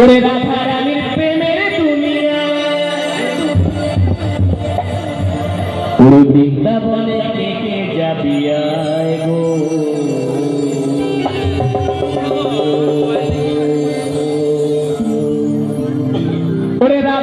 ওরে রাধা রানীর প্রেমের দুনিয়া ওরে বৃন্দাবনে কে কে যাবি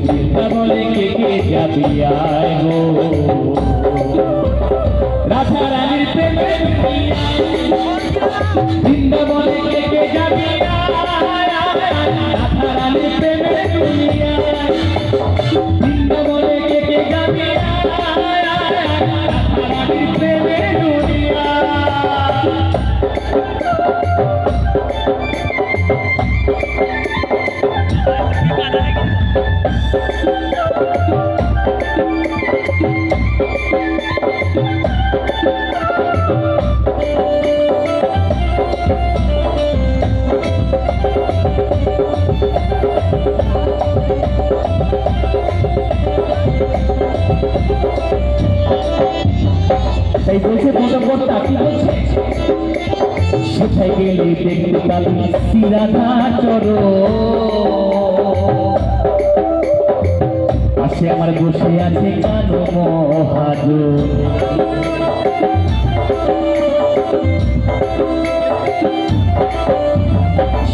বৃন্দাবনে কে যাবি আয় গো রাধা রানীর দুনিয়া বৃন্দাবনে কে কে যাবি রাধা রানীর দেখতে পাবি শ্রীরাধা চর পাশে আমার বসে আছে কানো মহাজ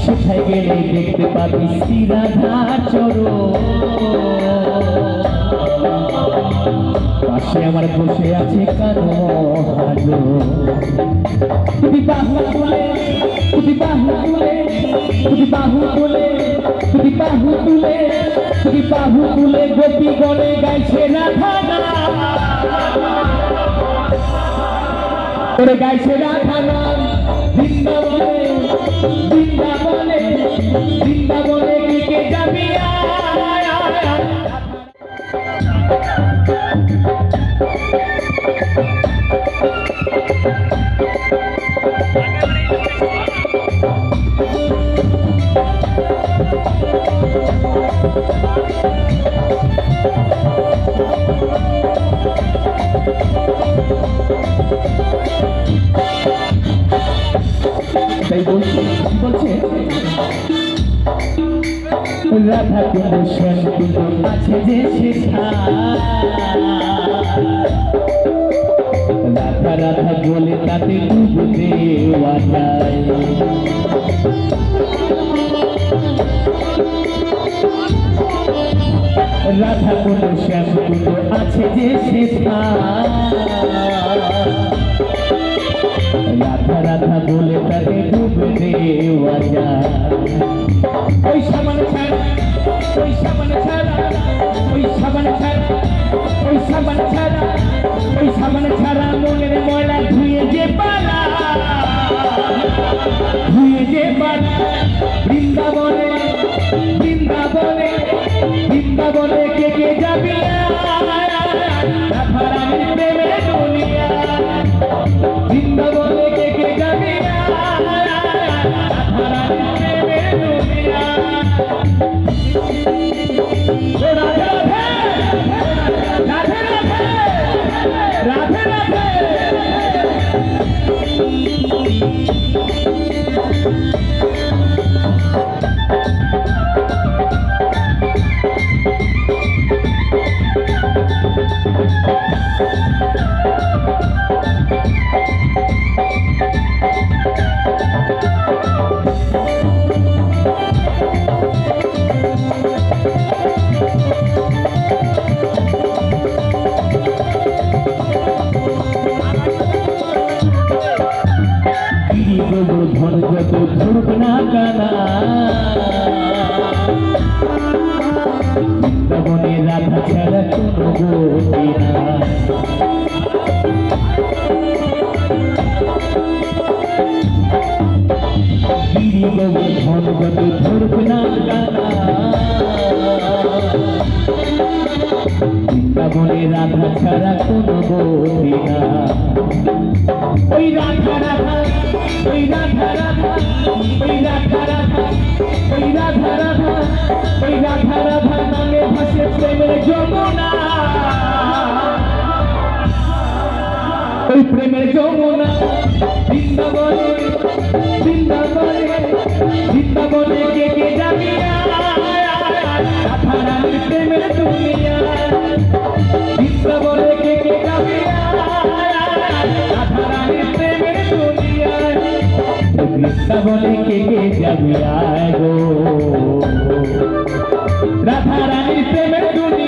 সেটাই গেলে দেখতে পাবি শ্রীরাধা চর পাশে আমার বসে আছে কানো হাজো তুই বাহু তুলে তুই বাহু তুলে তুই বাহু তুলে গোপী গলে গাইছে রাধা করে গাইছে রাধা নাম বৃন্দাবনে বৃন্দাবনে বৃন্দাবনে আয়, আয়, আয়। বলছে বলছে রাধা কুণ্ড শ্যাম কুণ্ড আছে যে শেখা রাধা রাধা বলে তাতে ডুব দেওয়া রাধা কুণ্ড শ্যাম কুণ্ড আছে যে শেখা বলে তাকে যত ধরুক না কানা রাধা ছাড়া কোনো গতি না গিরি গোবর্ধন যত না কানা বৃন্দাবনে রাধা ছাড়া কোনো গতি না। ওই রাধা রাধা, ওই রাধা রাধা, ওই রাধা রাধা, ওই রাধা রাধা, ওই রাধা রাধা নামে ভাসে প্রেমের যমুনা। ওই প্রেমের যমুনা, বৃন্দাবনে বৃন্দাবনে বৃন্দাবনে কে কে যাবি। রাধা রানীর প্রেমের দুনিয়া। বৃন্দাবনে কে কে যাবি আয় গো? রাধা রানীর প্রেমের দুনিয়া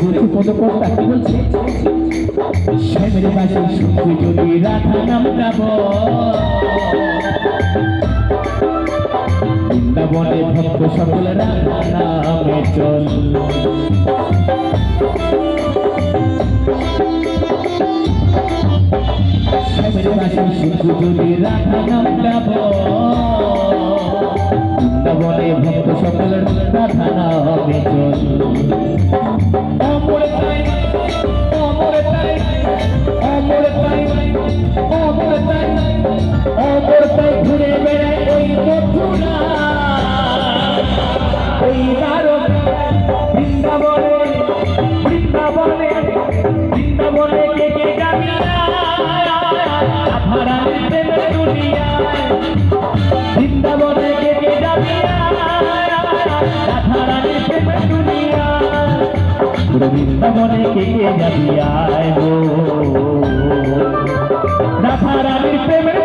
বলছি পদকর্তা কি বলছে? শ্যামের পাশে শুনতে যদি রাধা নাম গাব। বৃন্দাবনে ভক্ত সকল রাধা নামে চল। শ্যামের পাশে বৃন্দাবনে ভক্ত সকল রাধা নামে চল বৃন্দাবনে কে কে যাবি আয় রাধা রানীর প্রেমের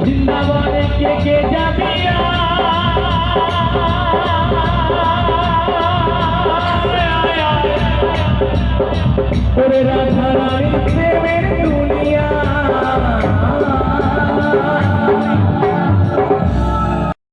বৃন্দাবনে কে কে যাবি ওরে রাধা রানীর